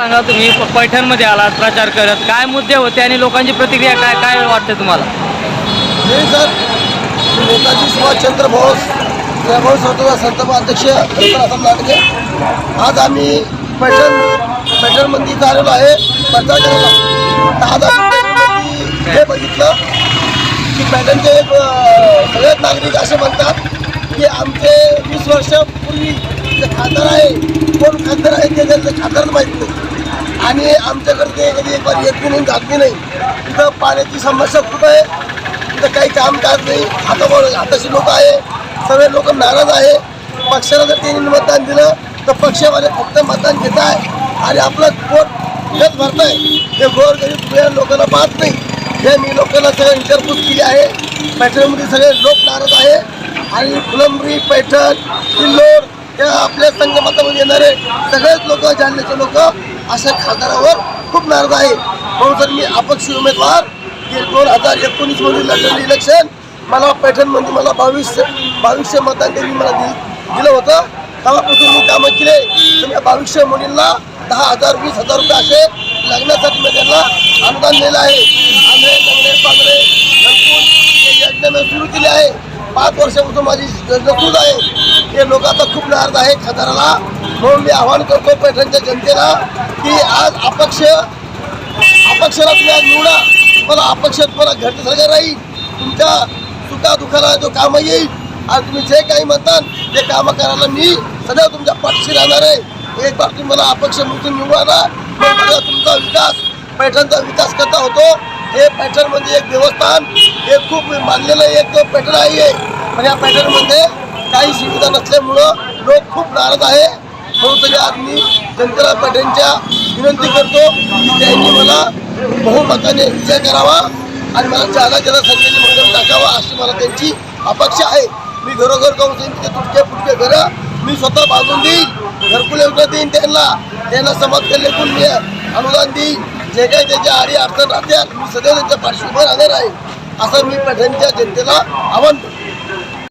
सांगा तुम्ही पैठणमध्ये आलात प्रचार करत काय मुद्दे होते आणि लोकांची प्रतिक्रिया काय काय वाटते तुम्हाला? हे सर नेताजी सुभाषचंद्र बोस जयभाऊ स्वतंत्र संत अध्यक्ष असं लाटके आज आम्ही पैठण पैठणमध्ये इथं आलेलो आहे प्रचार करायला. आज आम्ही हे बघितलं की पैठणचे एक सगळेच नागरिक असे म्हणतात की आमचे वीस वर्षापूर्वी जे खासदार आहे कोण खासदार आहे ते त्यांचं खासदार माहीत नाही. आणि आमच्याकडे ते कधी एक बार येत म्हणून जात नाही. तिथं पाण्याची समस्या खूप आहे. तिथं काही काम करत नाही. हातावर हाताशी लोक आहे सगळे लोक नाराज आहे. पक्षाला जर त्यांनी मतदान दिलं तर पक्षामध्ये फक्त मतदान घेत आहे. आणि आपलं पोट भरणं आहे ते गोर गरीब वेळ लोकांना पाहत नाही. हे मी लोकांना सगळं विचारपूस केली आहे. पैठणमध्ये सगळे लोक नाराज आहे. आणि फुलंबरी पैठण किल्लोर या आपल्या संगमतामध्ये येणारे सगळेच लोक जालन्याचे लोक अशा खासदारावर खूप नाराज आहे. म्हणून सर मी अपक्ष उमेदवार दोन हजार एकोणीसमध्ये लढलेलं इलेक्शन मला पैठणमध्ये मला बावीसशे बावीसशे मतदान त्यांनी मला दिलं होतं. तेव्हापासून मी कामं केले. त्या या बावीसशे मुलींना दहा हजार वीस हजार रुपये असे लग्नासाठी मी त्यांना अनुदान दिलं आहे. आंधळे लंगडे पांगडे हे योजना मी सुरू केली आहे. पाच वर्षापासून माझी योजना आहे. हे लोक आता खूप नाराज आहे खासदाराला म्हणून मी आवाहन करतो पैठणच्या जनतेला की आज अपक्ष अपक्षाला तुम्ही आज निवडा. तुम्हाला अपक्ष तुम्हाला घरच्यासारखं राहील. तुमच्या सुखा दुखाला जो कामं येईल आणि तुम्ही जे काही म्हणता ते कामं करायला मी सदैव तुमच्या पाठीशी राहणार आहे. एक बार तुम्ही मला अपक्ष म्हणून निवडा. मग तुमचा विकास पैठणचा विकास करता होतो हे पैठण म्हणजे एक देवस्थान हे खूप मानलेलं एक पैठण आहे. पण या पैठणमध्ये काही सुविधा नसल्यामुळं लोक खूप नाराज आहे. आज मी जनतेला पैठणच्या विनंती करतो की त्यांनी मला बहुमताने विजय करावा आणि मला जागा जरा संख्येने मतदान टाकावा अशी मला त्यांची अपेक्षा आहे. मी घरोघर जाऊन त्यांचे तुटके फुटके घरं मी स्वतः बांधून देईन घरकुल योजना देईन त्यांना. त्यांना समाज कल्याण मी अनुदान देईन. जे काही त्यांच्या आडी अडचण राहत्या मी सदैव त्यांच्या पाठीशी उभं राहणार आहे. असं मी पैठणच्या जनतेला आव्हान